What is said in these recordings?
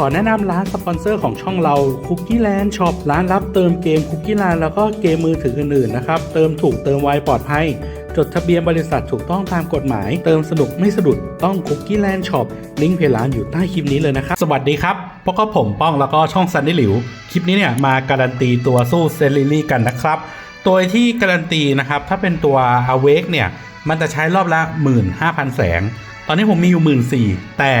ขอแนะนำร้านสปอนเซอร์ของช่องเรา Cookie Land Shop ร้านรับเติมเกม Cookie Land แล้วก็เกมมือถืออื่นๆนะครับ เติมถูกเติมไวปลอดภัย จดทะเบียนบริษัทถูกต้องตามกฎหมาย เติมสนุกไม่สะดุดต้อง Cookie Land Shop ลิงก์เพจร้านอยู่ใต้คลิปนี้เลยนะครับ สวัสดีครับพวกก็ผมป้องแล้วก็ช่องซันนี่หลิว คลิปนี้เนี่ยมาการันตีตัวสู้เซริลี่กันนะครับ ตัวที่การันตีนะครับถ้าเป็นตัว Awake เนี่ยมันจะใช้รอบละ 15,000 แสง ตอนนี้ผมมีอยู่ 1 4ื่นแต่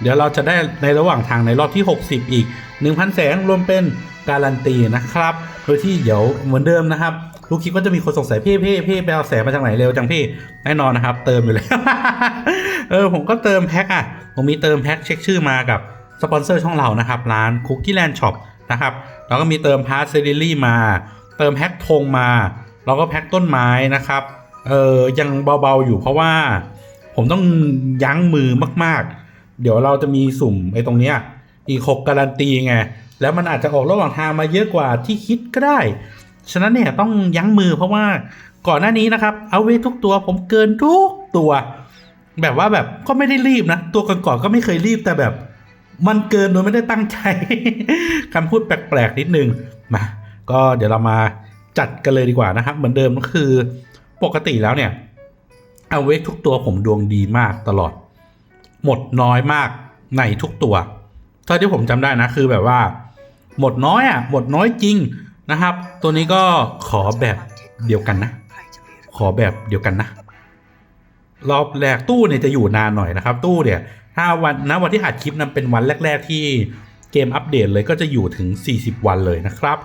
เดี๋ยวเราจะได้ในระหว่างทางในรอบที่ 60 อีก 1,000 แสงรวมเป็นการันตีนะครับ โดยที่เดี๋ยวเหมือนเดิมนะครับทุกคลิปก็จะมีคนสงสัยพี่พี่พี่ไปเอาแสงมาจากไหนเร็วจังพี่แน่นอนนะครับ เติมอยู่แล้ว เออผมก็เติมแพ็คอะ ผมมีเติมแพ็คเช็คชื่อมากับสปอนเซอร์ช่องเรานะครับ ร้าน Cookie Land Shop นะครับแล้วก็มีเติมพาร์ทเซรีลี่มา เติมแพ็คธงมาแล้วก็แพ็คต้นไม้นะครับ เออยังเบาๆอยู่เพราะว่า ผมต้องยั้งมือมากๆ เดี๋ยวเราจะมีสุ่มไอ้ตรงเนี้ยอีกหกการันตีไง แล้วมันอาจจะออกระหว่างทางมาเยอะกว่าที่คิดก็ได้ ฉะนั้นเนี่ยต้องยั้งมือเพราะว่าก่อนหน้านี้นะครับ เอาเวททุกตัวผมเกินทุกตัว แบบว่าแบบก็ไม่ได้รีบนะ ตัวก่อนๆก็ไม่เคยรีบแต่แบบ มันเกินโดยไม่ได้ตั้งใจคำพูดแปลกๆนิดนึงมาก็เดี๋ยวเรามาจัดกันเลยดีกว่านะครับ เหมือนเดิมก็คือปกติแล้วเนี่ยเอาเวกทุกตัวผมดวงดีมากตลอด หมดน้อยมากในทุกตัวเท่าที่ผมจำได้นะคือแบบว่า หมดน้อยอะหมดน้อยจริงนะครับ ตัวนี้ก็ขอแบบเดียวกันนะ ขอแบบเดียวกันนะรอบแรกตู้เนี่ยจะอยู่นานหน่อยนะครับ ตู้เนี่ยถ้าวันนะวันที่อัดคลิปนั้นเป็นวันแรก ๆ ที่เกมอัปเดตเลยก็จะอยู่ถึง 40 วันเลยนะครับ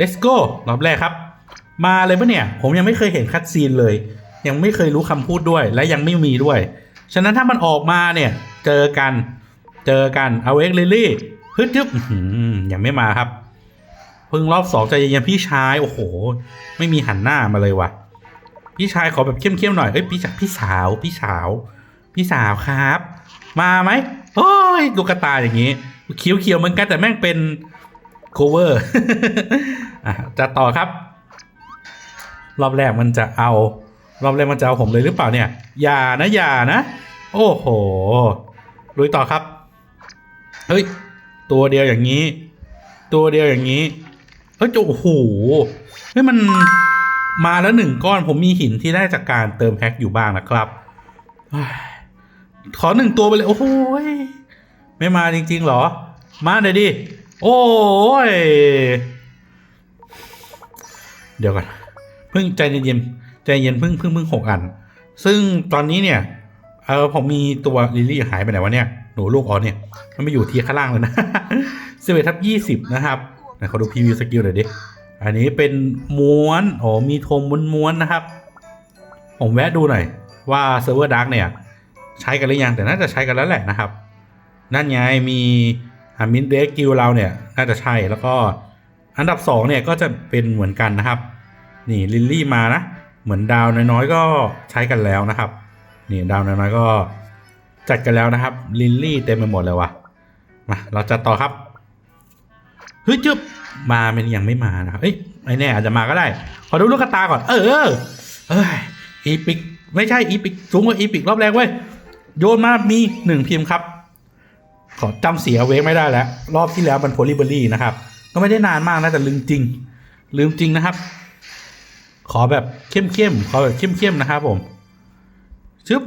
let's go รอบแรกครับ มาเลยปะเนี่ย ผมยังไม่เคยเห็นคัดซีนเลย ยังไม่เคยรู้คำพูดด้วย และยังไม่มีด้วย ฉะนั้นถ้ามันออกมาเนี่ย เจอกัน เจอกันเอาเอ็กลิลี่ฮึดยึบยังไม่มาครับ เพิ่งรอบสองใจเย็นพี่ชาย โอ้โห ไม่มีหันหน้ามาเลยว่ะ พี่ชายขอแบบเข้มๆหน่อยเอ้ยพี่จากพี่สาว พี่สาว พี่สาวครับ มาไหมโอ้ยลูกกระตาอย่างงี้เขียวๆเหมือนกันแต่แม่งเป็นโคเวอร์จะต่อครับ รอบแรกมันจะเอา รอบแรกมันจะเอาผมเลยหรือเปล่าเนี่ย อย่านะอย่านะ โอ้โห ลุยต่อครับ เฮ้ย ตัวเดียวอย่างนี้ ตัวเดียวอย่างนี้ เฮ้ยโอ้โห เฮ้ยมันมาแล้วหนึ่งก้อนผมมีหินที่ได้จากการเติมแพ็คอยู่บ้างนะครับ ขอหนึ่งตัวไปเลย โอ้โหยไม่มาจริงๆหรอ มาหน่อยดิ โอ้ย เดี๋ยวก่อนเพิ่งใจเย็นๆ ใจเย็นเพิ่งเพิ่งเพิ่งหกอัน ซึ่งตอนนี้เนี่ยเออผมมีตัวลิลลี่หายไปไหนวะเนี่ยหนูลูกอ๋อเนี่ยมันไม่อยู่ที่ข้างล่างเลยนะสิบเอ็ดทับยี่สิบนะครับไหนขอดูพรีวิวสกิลหน่อยดิอันนี้เป็นม้วนอ๋อมีโทมม้วนๆนะครับ ผมแวะดูหน่อย ว่าเซิร์ฟเวอร์ดาร์กเนี่ย ใช้กันหรือยังแต่น่าจะใช้กันแล้วแหละนะครับ นั่นไงมีอามินเดกิลเราเนี่ย น่าจะใช่แล้วก็อันดับสองเนี่ย ก็จะเป็นเหมือนกันนะครับ นี่ ลิลลี่มานะ เหมือนดาวน้อยๆก็ใช้กันแล้วนะครับ นี่ดาวน้อยๆก็จัดกันแล้วนะครับ ลิลลี่เต็มไปหมดเลยว่ะมาเราจะต่อครับเฮ้ยจึ๊บมามันยังไม่มานะครับเอ้ยไม่แน่อาจจะมาก็ได้ ขอดูลูกกระตาก่อน เออเอ้ยอีพิกไม่ใช่อีพิกสูงกว่าอีพิกรอบแรกเว้ยโยนมามีหนึ่งพิมพ์ครับขอจำเสียเวกไม่ได้แล้ว รอบที่แล้วมันโพลิเบอรี่นะครับ ก็ไม่ได้นานมากนะแต่ลืมจริง ลืมจริงนะครับ ขอแบบเข้มๆขอแบบเข้มๆนะครับผมชึบ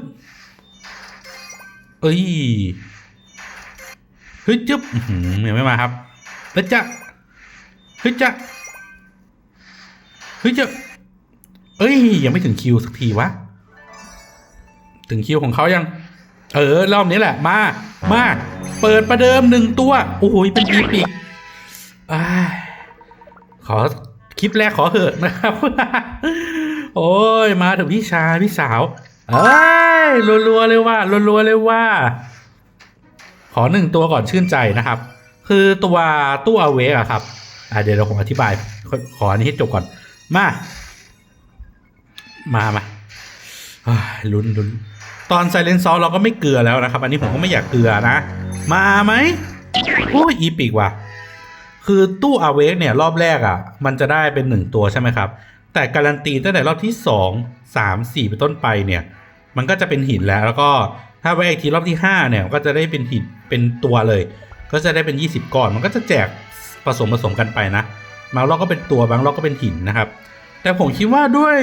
เอ้ยเฮ้ยจึ๊บยังไม่มาครับเฮ้ยจะเฮ้ยจะเฮ้ยจะเอ้ยยังไม่ถึงคิวสักทีวะ ถึงคิวของเขายัง เออรอบนี้แหละ มา มา เปิดประเดิมหนึ่งตัว โอ้โหเป็นอีปิกขอคลิปแรกขอเหอะนะครับ โอ้ยมาถึงพี่ชายพี่สาวเอ้ยรัวๆเลยว่ารัวๆเลยว่า ขอหนึ่งตัวก่อนชื่นใจนะครับ คือตัวตู้เอาเวกอะครับอะเดี๋ยวเราผมอธิบาย ขออันนี้ให้จบก่อน มา มามาเฮ้ยลุ้นลุ้นตอนไซเลนซอเราก็ไม่เกลือแล้วนะครับ อันนี้ผมก็ไม่อยากเกลือนะ มาไหมโอ้ยอีปิกว่ะ คือตู้อาเวกเนี่ย รอบแรกอะ่ะ มันจะได้เป็นหนึ่งตัวใช่ไหมครับ แต่การันตีตั้งแต่รอบที่สองสามสี่เป็นต้นไปเนี่ย มันก็จะเป็นหินแล้ว แล้วก็ถ้าไว้อีกทีรอบที่ห้าเนี่ยก็จะได้เป็นหินเป็นตัวเลย ก็จะได้เป็น 20 ก้อน มันก็จะแจกผสมผสมกันไปนะบางรอบก็เป็นตัวบางรอบก็เป็นหินนะครับ แต่ผมคิดว่าด้วย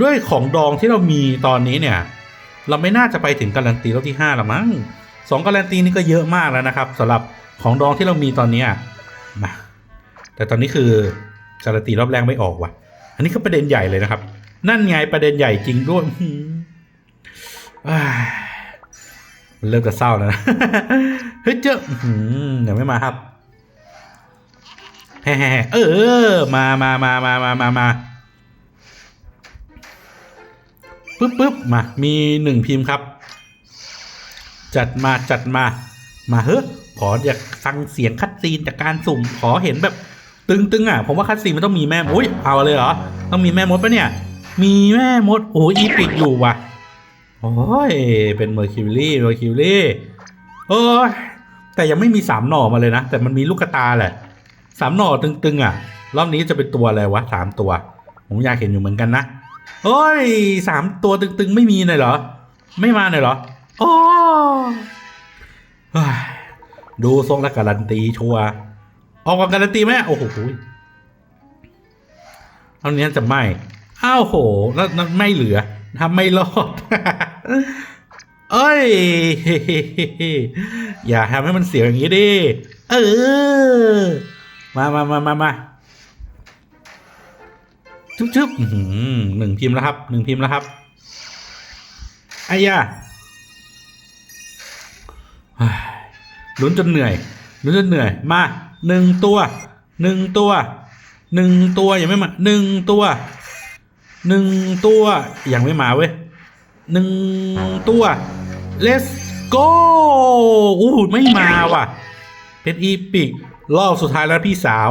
ด้วยของดองที่เรามีตอนนี้เนี่ย เราไม่น่าจะไปถึงการันตีรอบที่5หรอกมั้งสองการันตีนี่ก็เยอะมากแล้วนะครับสำหรับของดองที่เรามีตอนนี้มาแต่ตอนนี้คือ การันตีรอบแรกไม่ออกว่ะ อันนี้คือประเด็นใหญ่เลยนะครับ นั่นไงประเด็นใหญ่จริงด้วยมันเริ่มจะเศร้าแล้วนะเฮ้ยเจ้าเดี๋ยวไม่มาครับแฮ่เออมามามามามามามาปึ๊บปึ๊บมามีหนึ่งพิมพ์ครับ จัดมาจัดมา มาเฮ้ยขออยากฟังเสียงคัดซีนจากการสุ่มขอเห็นแบบ ตึงๆอะผมว่าคัดซีนมันต้องมีแม่มดอุ้ยเอาเลยเหรอต้องมีแม่มดปะเนี่ย มีแม่มดโอ้ยอีปิกอยู่ว่ะโอ้ยเป็นเมอร์คิวรี่เมอร์คิวรี่โอ้ยแต่ยังไม่มีสามหน่อมาเลยนะ แต่มันมีลูกกระตาแหละสามหน่อตึงๆอะ รอบนี้จะเป็นตัวอะไรวะสามตัว ผมอยากเห็นอยู่เหมือนกันนะโอ้ยสามตัวตึงๆ ไม่มีเลยเหรอ ไม่มาเลยเหรอโอ้ยดูทรงและการันตีชัวร์ ออกกับการันตีไหมโอ้โหเท่านี้จะไม่อ้าวโหแล้วไม่เหลือทำไม่รอด เอ้ย อย่าทำให้มันเสียอย่างนี้ดิ เออ มามามามามาชึบชึบอื้อหือหนึ่งพิมพ์แล้วครับ หนึ่งพิมพ์แล้วครับไอ้ยาเฮ้ยลุ้นจนเหนื่อยลุ้นจนเหนื่อย มา หนึ่งตัวหนึ่งตัวหนึ่งตัวยังไม่มาหนึ่งตัวหนึ่งตัวยังไม่มาเว้ยหนึ่งตัว let's go อู้หูไม่มาว่ะ เป็นอีพิกรอบสุดท้ายแล้วพี่สาว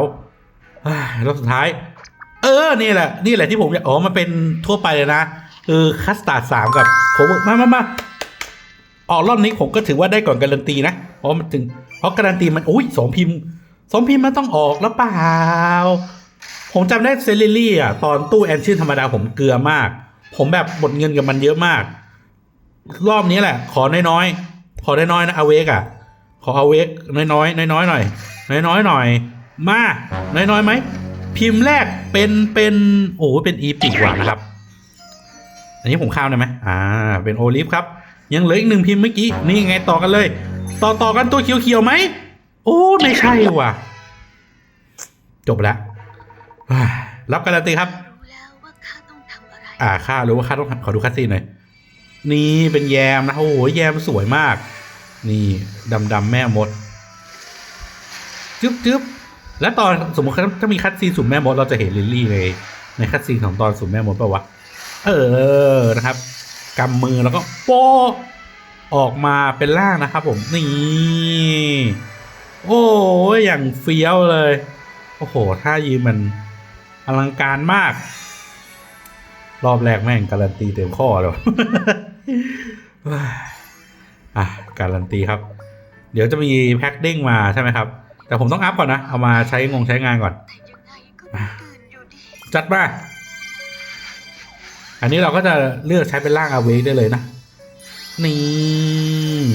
รอบสุดท้าย เออ นี่แหละ นี่แหละที่ผมอยากอ๋อมันเป็นทั่วไปเลยนะคือคัสตาร์ดสามกับโคเวอร์มามามาออกรอบนี้ผมก็ถือว่าได้ก่อนการันตีนะเพราะมันถึงเพราะการันตีมันอุ้ยสองพิมพ์ สองพิมพ์มันต้องออกแล้วเปล่า ผมจำได้เซริลี่อะ ตอนตู้แอนชินธรรมดาผมเกลือมาก ผมแบบหมดเงินกับมันเยอะมาก รอบนี้แหละ ขอน้อยๆ ขอน้อยๆนะอเวกอะ ขออเวกน้อยๆน้อยๆหน่อยน้อยๆหน่อย มา น้อยๆไหม พิมพ์แรกเป็นเป็นโอ้เป็นอีพิกว่ะนะครับ อันนี้ผมข้ามได้ไหมอ่า เป็นโอลิฟครับ ยังเหลืออีกหนึ่งพิมพ์เมื่อกี้ นี่ไงต่อกันเลย ต่อต่อกันตัวเขียวๆไหม โอ้ไม่ใช่ว่ะ จบแล้วเฮ้ยรับการันตีครับรู้แล้วว่าข้าต้องทำอะไรอ่าค่ารู้ว่าค่าต้องทำขอดูคัสซีนหน่อยนี่เป็นแยมนะโอ้โหแยมสวยมาก นี่ดำดำๆแม่มดจึ๊บจึ๊บแล้วตอนสมมติถ้ามีคัสซีนสุ่มแม่มดเราจะเห็นลิลลี่เลยในคัสซีนของตอนสุ่มแม่มดป่าวะเออนะครับกำมือแล้วก็โป๊ะออกมาเป็นร่างนะครับผมนี่ โอ้ยอย่างเฟี้ยวเลย โอ้โหท่ายืนมันอลังการมาก รอบแรกแม่งการันตีเต็มข้อเลยอะการันตีครับ เดี๋ยวจะมีแพ็คเด้งมาใช่ไหมครับ แต่ผมต้องอัพก่อนนะ เอามาใช้งงใช้งานก่อนแต่ยังไงก็ไม่ตื่นอยู่ดีจัดมา อันนี้เราก็จะเลือกใช้เป็นร่างอาเวกได้เลยนะ นี่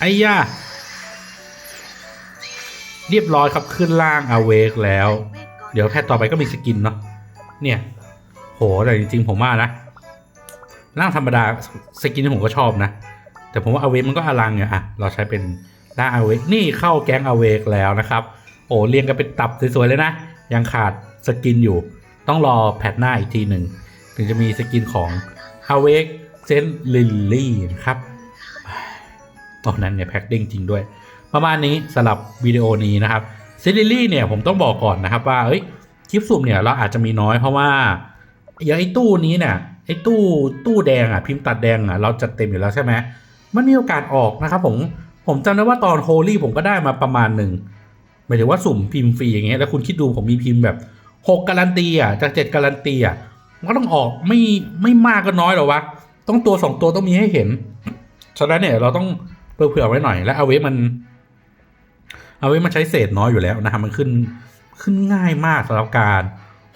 ไอ้ย่า เรียบร้อยครับขึ้นล่างอาเวกแล้ว เดี๋ยวแพทต่อไปก็มีสกินเนาะเนี่ย โหแต่จริงๆผมว่านะร่างธรรมดาสกินผมก็ชอบนะ แต่ผมว่าอาเวกมันก็อลังเนี่ยอะเราใช้เป็นร่างอาเวกนี่เข้าแก๊งอาเวกแล้วนะครับ โอ้เรียงกันเป็นตับสวยๆเลยนะ ยังขาดสกินอยู่ ต้องรอแพทหน้าอีกทีหนึ่งถึงจะมีสกินของ a w a k e เซนลิลลี่นะครับตอนนั้นเนี่ยแพ็คเด้งจริงด้วย ประมาณนี้สำหรับวิดีโอนี้นะครับซนลิลลี่เนี่ยผมต้องบอกก่อนนะครับว่าเอ้ยคลิปสุ่มเนี่ยเราอาจจะมีน้อยเพราะว่าอย่างไอ้ตู้นี้เนี่ยไอ้ตู้ตู้แดงอะพิมพ์ตัดแดงอะเราจัดเต็มอยู่แล้วใช่ไหมมันมีโอกาสออกนะครับผมผมจำได้ว่าตอนโฮลี่ผมก็ได้มาประมาณหนึ่งหมายถึงว่าสุ่มพิมพ์ฟรีอย่างเงี้ยแล้วคุณคิดดูผมมีพิมพ์แบบหกการันตีอะจากเจ็ดการันตีอะมันก็ต้องออกไม่ไม่มากก็น้อยหรอวะต้องตัวสองตัวต้องมีให้เห็นฉะนั้นเนี่ยเราต้องเผื่อไว้หน่อยและเอาเวมัน เอาไว้มันใช้เศษน้อยอยู่แล้วนะครับมันขึ้นขึ้นง่ายมากสำหรับการ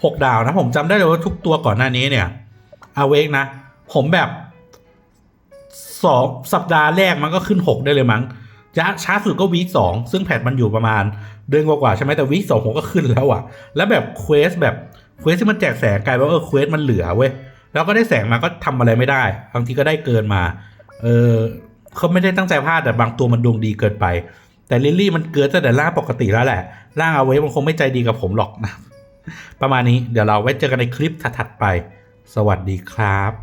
หกดาวนะผมจำได้เลยว่าทุกตัวก่อนหน้านี้เนี่ยอาเวกนะ ผมแบบสองสัปดาห์แรกมันก็ขึ้นหกได้เลยมั้งช้าช้าสุดก็วีคสองซึ่งแพทมันอยู่ประมาณเดือนกว่าๆใช่ไหมแต่วีคสองผมก็ขึ้นแล้วอะแล้วแบบเควสแบบเควสที่มันแจกแสงกลายว่าเออเควสมันเหลือเว้ยแล้วก็ได้แสงมาก็ทำอะไรไม่ได้บางทีก็ได้เกินมา เออเขาไม่ได้ตั้งใจพลาดแต่บางตัวมันดวงดีเกินไป แต่ลิลลี่มันเกินตั้งแต่ร่างปกติแล้วแหละ ร่างเอาไว้มันคงไม่ใจดีกับผมหรอกนะ ประมาณนี้เดี๋ยวเราไว้เจอกันในคลิปถัดๆไป สวัสดีครับ